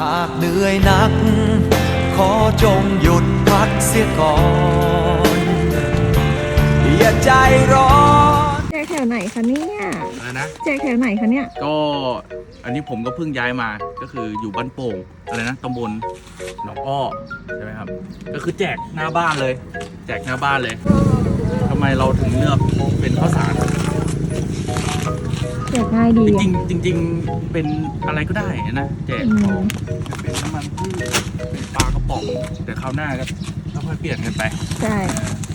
หากเหนื่อยหนัก ขอจงหยุดพักเสียก่อน อย่าใจร้อน แจกแถวไหนคะเนี่ยอะไรนะ แจกแถวไหนคะเนี่ย ก็อันนี้ผมก็เพิ่งย้ายมาก็คืออยู่บ้านโป่งอะไรนะตำบลหนองอ้อใช่ไหมครับ ก็คือแจกหน้าบ้านเลย แจกหน้าบ้านเลยทำไมเราถึงเลือกเป็นข้าวสารแจกง่ายดีจอะ ริงๆจริง ๆ เป็นอะไรก็ได้นะแจกอืมเป็นน้ำมันพืชเป็นปลากระป๋องแต่คราวหน้าก็ค่อยๆเปลี่ยนกันไป ใช่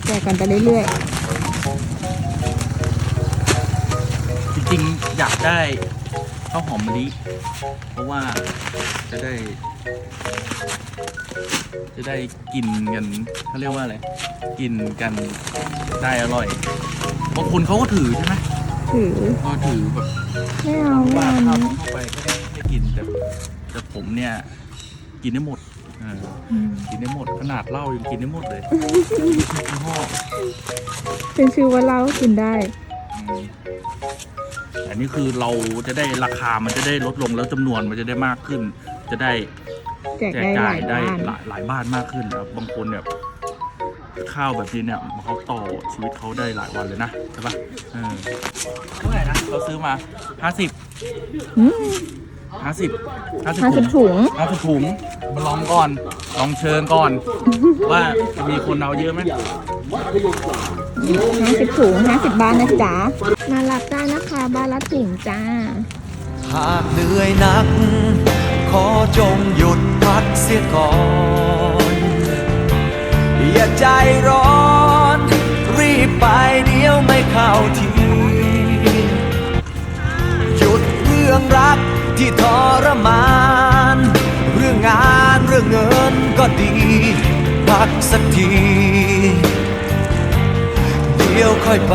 แจกกันไปเรื่อยจริงๆ อยากได้ข้าวหอมมะลิเพราะว่าจะได้ จะได้กินกันเขาเรียกว่าอะไร กินกันได้อร่อยบางคนเขาก็ถือใช่ไหมๆ ถือก็ถือแบบไม่เอาไม่ว่าเอาเข้านะเข้าไปก็ได้ไม่กินแต่แต่ผมเนี่ยกินได้หมดเอออืมกินได้หมดขนาดเหล้ายังกินได้หมดเลยยี่ห้อเป็นชื่อว่าเรากินได้ อืมอันนี้คือเราจะได้ราคามันจะได้ลดลงแล้วจำนวนมันจะได้มากขึ้น จะได้ แจกแจกได้หจ่าลายยได้บ้านหลายหลายบ้านมากขึ้นนะครับบางคนเนี่ย ข้าวแบบนี้เนี่ยเขาต่อชีวิตเขาได้หลายวันเลยนะใช่ปะเออเท่าไหร่นะเราซื้อมาห้าสิบอืมห้าสิบห้าสิบห้าสิบถุงถุงห้าสิบถุงมาลองก่อนลองเชิญก่อน ว่าจะมีคนเอาเยอะไหมห้าสิบถุงห้าสิบบ้านนะจ๊ะมารับได้นะคะบ้านละถุงจ้าหากเหนื่อยหนัก ขอจงหยุดพักเสียก่อน อย่าใจร้อน รีบไปเดี๋ยวไม่เข้าทีหยุดเรื่องรักที่ทรมาน เรื่องงานเรื่องเงินก็ดี พักสักที เดี๋ยวค่อยไป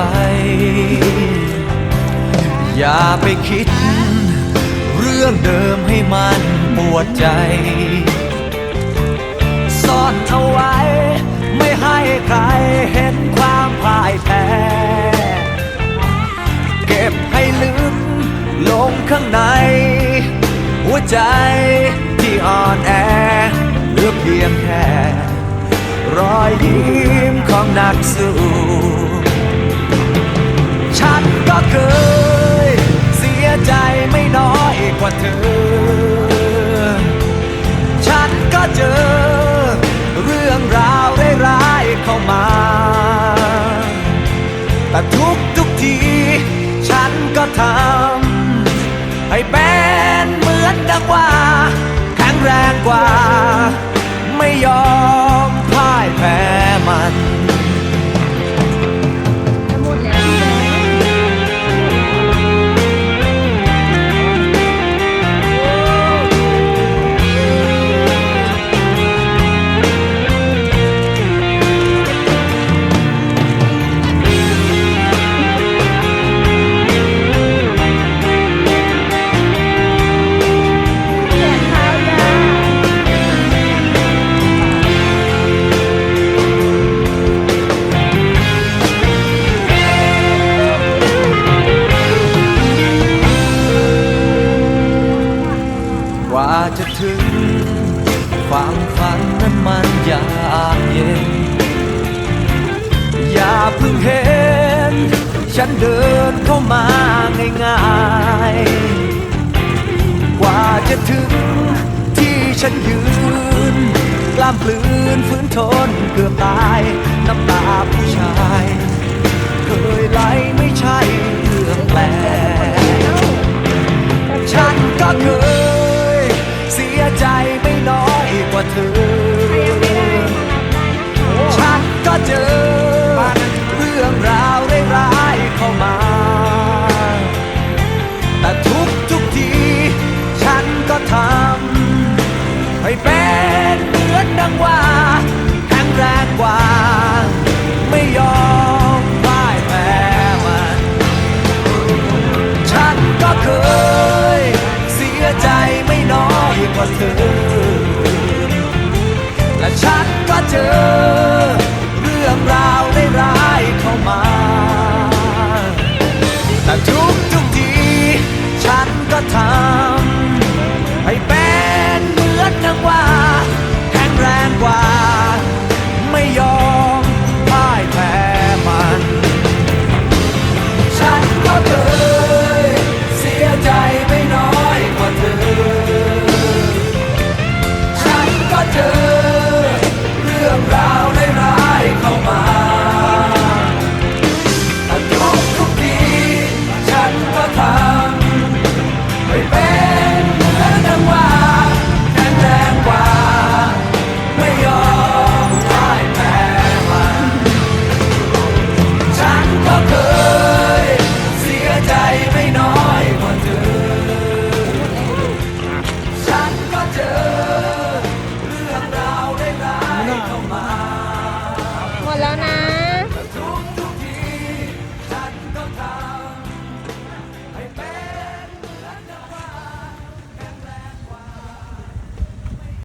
อย่าไปคิด เรื่องเดิมให้มันปวดใจ ซ่อนเอาไว้ ใครเห็นความพ่ายแพ้เก็บให้ลึกลงข้างใน หัวใจที่อ่อนแอเหลือเพียงแค่รอยยิ้มของนักสู้ ทุกทุกที ฉันก็ทำให้เป็นเหมือนดังว่าแข็งแรงกว่า ฝั่งฝันนั้นมันยากเย็น อย่าเพิ่งเห็น ฉันเดินเข้ามาง่ายๆ กว่าจะถึงที่ฉันยืน กล้ามปลืนฝืนทนเกือบตาย น้ำตาผู้ชาย เคยไหล เป็นเหมือนดังว่า มนแล้วนะ